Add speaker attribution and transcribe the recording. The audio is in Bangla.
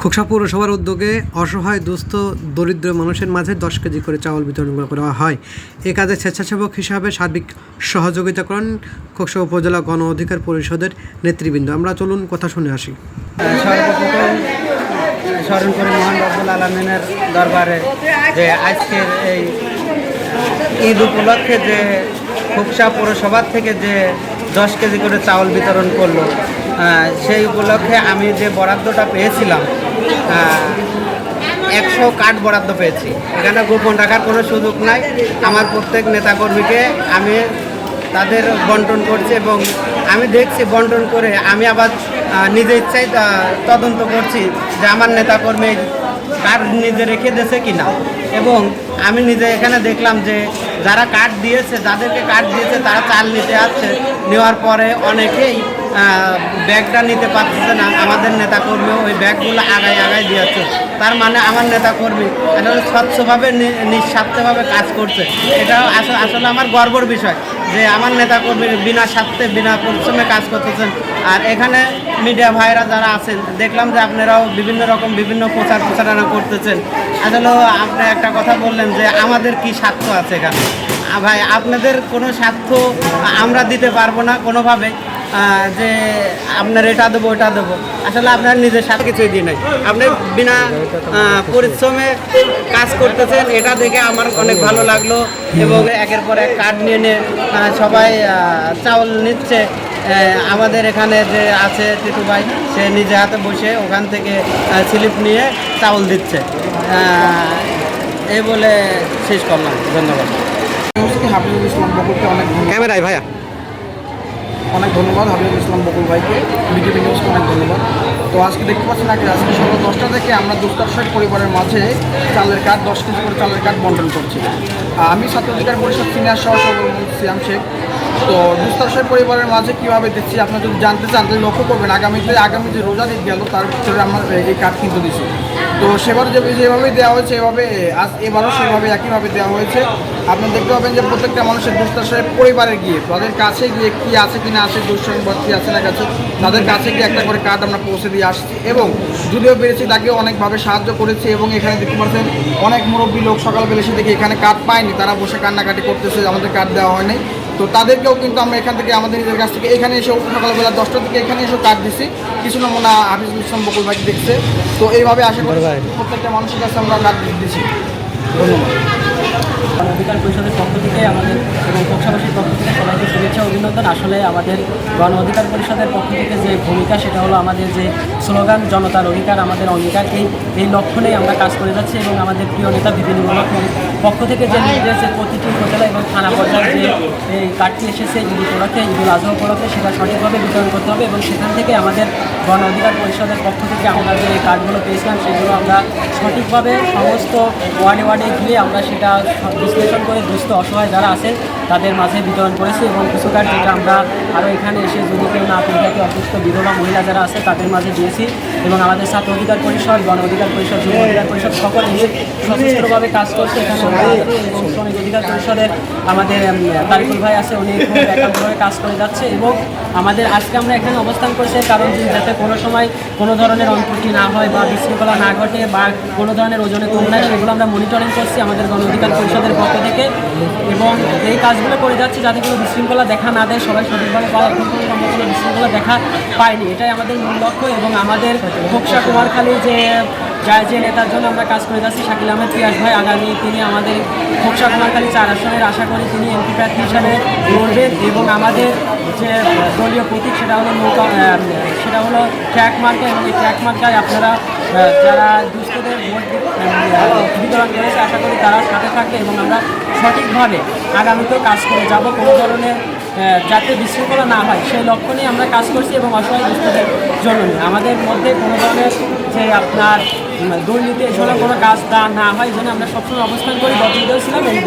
Speaker 1: খোকসা পৌরসভার উদ্যোগে অসহায়, দুস্থ, দরিদ্র মানুষের মাঝে দশ কেজি করে চাউল বিতরণ করা হয়। এ কাজে স্বেচ্ছাসেবক হিসাবে সার্বিক সহযোগিতা করেন খোকসা উপজেলা গণ অধিকার পরিষদের নেতৃবৃন্দ। আমরা চলুন কথা শুনে আসি।
Speaker 2: মহান আলমিনের দরবারে যে আজকের এই ঈদ উপলক্ষে যে খুকসা পৌরসভার থেকে যে দশ কেজি করে চাউল বিতরণ করল সেই উপলক্ষে আমি যে বরাদ্দটা পেয়েছিলাম একশো কার্ড বরাদ্দ পেয়েছি। এখানে গোপন রাখার কোনো সুযোগ নাই। আমার প্রত্যেক নেতাকর্মীকে আমি তাদের বন্টন করছি এবং আমি দেখছি বন্টন করে আমি আবার নিজে ইচ্ছাই তদন্ত করছি যে আমার নেতাকর্মী কার্ড নিজে রেখে দিয়েছে কি না এবং আমি নিজে এখানে দেখলাম যে যারা কার্ড দিয়েছে, যাদেরকে কার্ড দিয়েছে তারা চাল নিতে আসছে। নেওয়ার পরে অনেকেই ব্যাগটা নিতে পারতেছে না। আমাদের নেতাকর্মী ওই ব্যাগগুলো আগায় আগায় দিয়েছে তার মানে আমার নেতাকর্মী আসলে স্বচ্ছভাবে নিঃস্বার্থভাবে কাজ করছে। এটা আসলে আসলে আমার গর্বর বিষয় যে আমার নেতাকর্মী বিনা স্বার্থে, বিনা পরিশ্রমে কাজ করতেছেন। আর এখানে মিডিয়া ভাইরা যারা আছেন, দেখলাম যে আপনারাও বিভিন্ন রকম, বিভিন্ন প্রচার প্রচারণা করতেছেন। আসলে আপনি একটা কথা বললেন যে আমাদের কি স্বার্থ আছে এখানে। ভাই, আপনাদের কোনো স্বার্থ আমরা দিতে পারব না কোনোভাবে। যে আপনার এটা দেবো ওটা দেবো। আসলে আপনার নিজের সাথে কিছুই দিই নাই। আপনি বিনা পরিশ্রমে কাজ করতেছেন এটা দেখে আমার অনেক ভালো লাগল এবং একের পর এক কার্ড নিয়ে নিয়ে সবাই চাউল নিচ্ছে। আমাদের এখানে যে আছে তিতু ভাই সে নিজে হাতে বসে ওখান থেকে স্লিপ নিয়ে চাউল দিচ্ছে। এই বলে শেষ করলাম। ধন্যবাদ।
Speaker 3: নমস্কার হাফিজুল ইসলাম বকুলকে অনেক ধন্যবাদ
Speaker 1: ক্যামেরায় ভাইয়া।
Speaker 3: অনেক ধন্যবাদ হাফিজুল ইসলাম বকুল ভাইকে। বিটিভি নিউজকে অনেক ধন্যবাদ। তো আজকে দেখতে পাচ্ছেন আজকে আজকে সকাল দশটা থেকে আমরা দুস্তারশাহী পরিবারের মাঝে চালের কার্ড দশ কেজি করে চালের কার্ড বন্টন করছি। আমি ছাত্র অধিকার পরিষদ সিনিয়র সহ সিয়াম শেখ। তো দুস্তারশাহী পরিবারের মাঝে কীভাবে দিচ্ছি, আপনারা যদি জানতে চান, তাহলে লক্ষ্য করবেন, আগামীতে আগামী যে রোজা ঈদ গেল, তার ভিতরে আমরা এই কার্ড কিন্তু দিছি তো সেবার যেভাবে দেওয়া হয়েছে, এভাবে, আজ এবারও সেভাবে একইভাবে দেওয়া হয়েছে। আপনি দেখতে পাবেন যে প্রত্যেকটা মানুষের দুস্তাশায় পরিবারে গিয়ে, তাদের কাছে গিয়ে কি আছে, কি না আছে, দুঃসংবাদ কি আছে না কাছে তাদের কাছে গিয়ে একটা করে কার্ড আমরা পৌঁছে দিয়ে আসছি। এবং যদিও পেরেছি তাকে অনেকভাবে সাহায্য করেছি এবং এখানে দেখতে পাচ্ছেন, অনেক মুরব্বী লোক সকালবেলা এসে দেখি এখানে কার্ড পায়নি, তারা বসে কান্নাকাটি করতেছে, আমাদের কার্ড দেওয়া হয়নি। তো তাদেরকেও কিন্তু আমরা এখান থেকে আমাদের নিজের কাছ থেকে এখানে এসে সকালবেলা দশটা থেকে এখানে এসে কাজ দিছি। কিছু নমুনা হাফিজুল ইসলাম বকুল ভাই দেখছে। তো এইভাবে আশা করি প্রত্যেকটা মানুষের কাছে আমরা কাজ দিচ্ছি। ধন্যবাদ।
Speaker 4: অধিকার পরিষদের পক্ষ থেকে আমাদের এবং পক্ষাবাসীর পক্ষ থেকে অভিনন্দন। আসলে আমাদের গণ অধিকার পরিষদের পক্ষ থেকে যে ভূমিকা, সেটা হলো আমাদের যে স্লোগান, জনতার অধিকার, আমাদের অঙ্গীকার, এই এই লক্ষ্যণেই আমরা কাজ করে যাচ্ছি এবং আমাদের প্রিয় নেতা বিপিনমূলক পক্ষ থেকে যে নির্দেশ প্রতিটি উপজেলা এবং থানা পর্যায়ে যে এই কার্ডটি এসেছে ঈদ উপলক্ষে ঈদুল আজহা উপলক্ষে সেটা সঠিকভাবে বিতরণ করতে হবে এবং সেখান থেকে আমাদের গণ অধিকার পরিষদের পক্ষ থেকে আমরা যে কার্ডগুলো পেয়েছিলাম, সেগুলো আমরা সঠিকভাবে সমস্ত ওয়ার্ডে ওয়ার্ডে গিয়ে আমরা সেটা বিশ্লেষণ করে দুস্থ অসহায় যারা আছেন তাদের মাঝে বিতরণ করেছি এবং কিছু কার্ড যেটা আমরা আরও এখানে এসে যদি কেউ না পেয়ে থাকে, অসুস্থ, বিধবা, মহিলা যারা আছে, তাদের মাঝে দিয়েছি এবং আমাদের ছাত্র অধিকার পরিষদ, গণ অধিকার পরিষদ, যুব অধিকার পরিষদ সকল মিলে সশস্ত্রভাবে কাজ করছে এখানে এবং শ্রমিক অধিকার পরিষদের আমাদের তারিকুল ভাই আছে, উনি খুব একান্তভাবে কাজ করে যাচ্ছে এবং আমাদের আজকে আমরা এখানে অবস্থান করছি কারণ যাতে কোনো সময় কোনো ধরনের অন্তর্টি না হয় বা বিশৃঙ্খলা না ঘটে বা কোনো ধরনের ওজনে কম নাই, সেগুলো আমরা মনিটরিং করছি আমাদের গণ অধিকার পরিষদের পক্ষ থেকে এবং এই কাজগুলো করে যাচ্ছি, যাতে কোনো বিশৃঙ্খলা দেখা না দেয়। সবাই সঠিকভাবে পাওয়া এখন পর্যন্ত আমরা কোনো বিশৃঙ্খলা দেখা পাইনি। এটাই আমাদের মূল লক্ষ্য এবং আমাদের খোকসা কুমারখালী যে যার যে নেতার জন্য আমরা কাজ করে যাচ্ছি, শাকিল আহমেদ পিয়াস ভাই আগামী তিনি আমাদের খোকসা কুমারখালী চার আসনের আশা করি তিনি এমপি প্রার্থী হিসাবে লড়বেন এবং আমাদের যে দলীয় প্রতীক সেটা হলো নৌকা সেটা হলো ট্র্যাক মার্কা এবং এই ট্র্যাক মার্কায় আপনারা যারা দুস্থদের ভোট বিতরণ করেছে আশা করি তারা সাথে থাকবে এবং আমরা সঠিকভাবে আগামীতেও কাজ করে যাব। কোনো ধরনের যাতে বিশৃঙ্খলা না হয়, সেই লক্ষ্য নিয়ে আমরা কাজ করছি এবং অসহায় দুস্থদের জন্য নয়। আমাদের মধ্যে কোনো ধরনের যে আপনার দুর্নীতি এসব কোনো কাজ তা না হয় জন্য আমরা সবসময় অবস্থান করি। বদলিতেও ছিলাম, এই